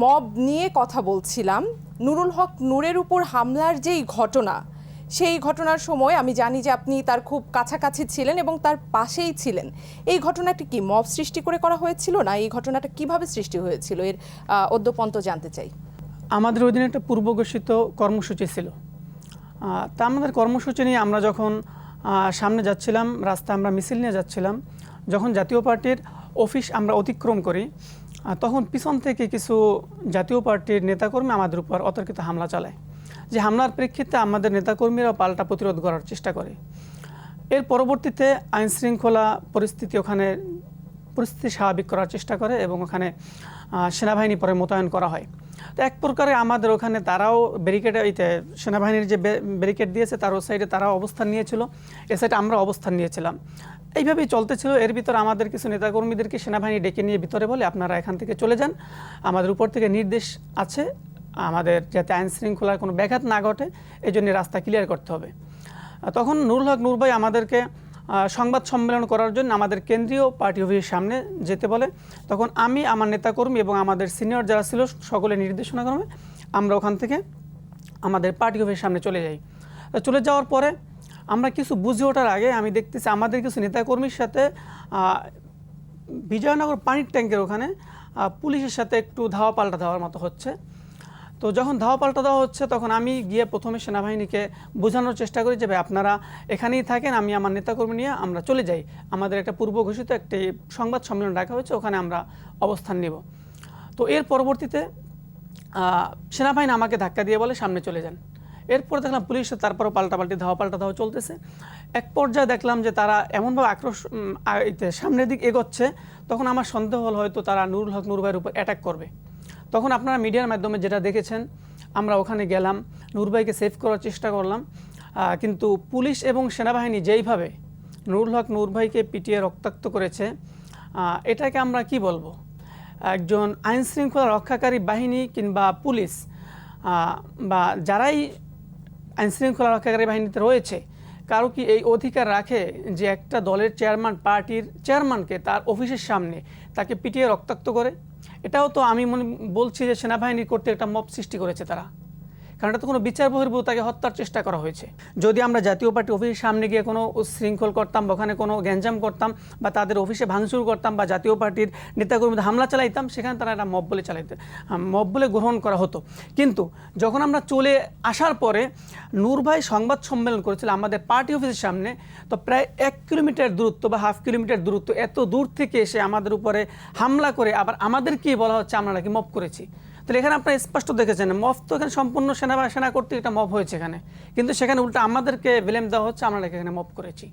Mob নিয়ে কথা বলছিলাম। নুরুল হক নূরের উপর হামলার যেই ঘটনা, সেই ঘটনার সময় আমি জানি যে আপনি তার খুব কাছাকাছি ছিলেন এবং তার পাশেই ছিলেন। এই ঘটনাটি কি মব সৃষ্টি করে করা হয়েছিল না এই ঘটনাটা কীভাবে সৃষ্টি হয়েছিল? এর অদ্যপন্ত জানতে চাই। আমাদের ওই দিন একটা পূর্বঘোষিত কর্মসূচি ছিল। তা আমাদের কর্মসূচি নিয়ে আমরা যখন সামনে যাচ্ছিলাম রাস্তা আমরা মিছিল নিয়ে যাচ্ছিলাম, যখন জাতীয় পার্টির অফিস আমরা অতিক্রম করি তখন পিছন থেকে কিছু জাতীয় পার্টির নেতাকর্মী আমাদের উপর অতর্কিত হামলা চালায়, যে হামলার প্রেক্ষিতে আমাদের নেতাকর্মীরা পাল্টা প্রতিরোধ করার চেষ্টা করে। এর পরবর্তীতে আইন শৃঙ্খলা পরিস্থিতি ওখানে পরিস্থিতি স্বাভাবিক করার চেষ্টা করে এবং ওখানে সেনাবাহিনী পরে মোতায়েন করা হয়। তো এক প্রকারে আমাদের ওখানে তারাও ব্যারিকেড এইতে সেনাবাহিনীর যে ব্যারিকেড দিয়েছে, তার ও সাইডে তারাও অবস্থান নিয়েছিল। এ সাইডে আমরা অবস্থান নিয়েছিলাম। এইভাবেই চলতেছিল। এর ভিতর আমাদের কিছু নেতাকর্মীদেরকে সেনাবাহিনী ডেকে নিয়ে ভিতরে বলে, আপনারা এখান থেকে চলে যান। আমাদের উপর থেকে নির্দেশ আছে। আমাদের যাতে আইন শৃঙ্খলার কোনো ব্যাঘাত না ঘটে এই জন্য রাস্তা ক্লিয়ার করতে হবে। তখন নুরুল হক নূর ভাই আমাদেরকে সংবাদ সম্মেলন করার জন্য আমাদের কেন্দ্রীয় পার্টি অফিসের সামনে যেতে বলে। তখন আমি, আমার নেতাকর্মী এবং আমাদের সিনিয়র যারা ছিল সকলের নির্দেশনাক্রমে আমরা ওখান থেকে আমাদের পার্টি অফিসের সামনে চলে যাই। চলে যাওয়ার পরে আমরা কিছু বুঝে ওঠার আগে আমি দেখতেছি আমাদের কিছু নেতাকর্মীর সাথে বিজয়নগর পানির ট্যাঙ্কের ওখানে পুলিশের সাথে একটু ধাওয়া পাল্টা দেওয়ার মতো হচ্ছে। তো যখন ধাওয়া পাল্টা দেওয়া হচ্ছে, তখন আমি গিয়ে প্রথমে সেনাবাহিনীকে বোঝানোর চেষ্টা করি যে, ভাই, আপনারা এখানেই থাকেন, আমি আমার নেতাকর্মী নিয়ে আমরা চলে যাই। আমাদের একটা পূর্ব ঘোষিত একটি সংবাদ সম্মেলন রাখা হয়েছে, ওখানে আমরা অবস্থান নেব। তো এর পরবর্তীতে সেনাবাহিনী আমাকে ধাক্কা দিয়ে বলে, সামনে চলে যান। এরপর দেখলাম পুলিশ তারপরও পাল্টাপাল্টি ধাওয়া পাল্টা ধাওয়া চলতেছে। এক পর্যায়ে দেখলাম যে তারা এমনভাবে আক্রোশ সামনের দিক এগোচ্ছে, তখন আমার সন্দেহ হল হয়তো তারা নুরুল হক নুর ভাইয়ের উপর অ্যাটাক করবে। তখন আপনারা মিডিয়ার মাধ্যমে যেটা দেখেছেন, আমরা ওখানে গেলাম নূর ভাইকে সেভ করার চেষ্টা করলাম কিন্তু পুলিশ এবং সেনাবাহিনী যেইভাবে নুরুল হক নূর ভাইকে পিটিয়ে রক্তাক্ত করেছে এটাকে আমরা কি বলব? একজন আইন শৃঙ্খলা রক্ষাকারী বাহিনী কিংবা পুলিশ বা যারাই আইন শৃঙ্খলা রক্ষাকারী বাহিনীতে রয়েছে। কারও কি এই অধিকার রাখে যে একটা দলের চেয়ারম্যান পার্টির চেয়ারম্যানকে তার অফিসের সামনে তাকে পিটিয়ে রক্তাক্ত করে? এটাও তো আমি মনে বলছি যে সেনাবাহিনী করতে একটা মব সৃষ্টি করেছে তারা। কারণ এটা তো কোনো বিচার বহির্ভূত, তাকে হত্যার চেষ্টা করা হয়েছে। যদি আমরা জাতীয় পার্টি অফিসের সামনে গিয়ে কোনো শৃঙ্খল করতাম বা ওখানে কোনো গ্যাঞ্জাম করতাম বা তাদের অফিসে ভাঙচুর করতাম বা জাতীয় পার্টির নেতাকর্মীদের হামলা চালাইতাম, সেখানে তারা একটা মব বলে চালাইতে মব বলে গ্রহণ করা হতো। কিন্তু যখন আমরা চলে আসার পরে নূর ভাই সংবাদ সম্মেলন করেছিল আমাদের পার্টি অফিসের সামনে, তো প্রায় এক কিলোমিটার দূরত্ব বা হাফ কিলোমিটার দূরত্ব এত দূর থেকে এসে আমাদের উপরে হামলা করে আবার আমাদেরকেই বলা হচ্ছে আমরা নাকি মব করেছি। তাহলে এখানে আপনারা স্পষ্ট দেখেছেন, মফ তো এখানে সম্পূর্ণ সেনা বা সেনা কর্তৃক একটা মফ হয়েছে এখানে। কিন্তু সেখানে উল্টা আমাদেরকে ব্লেম দেওয়া হচ্ছে, আমরা এখানে মফ করেছি।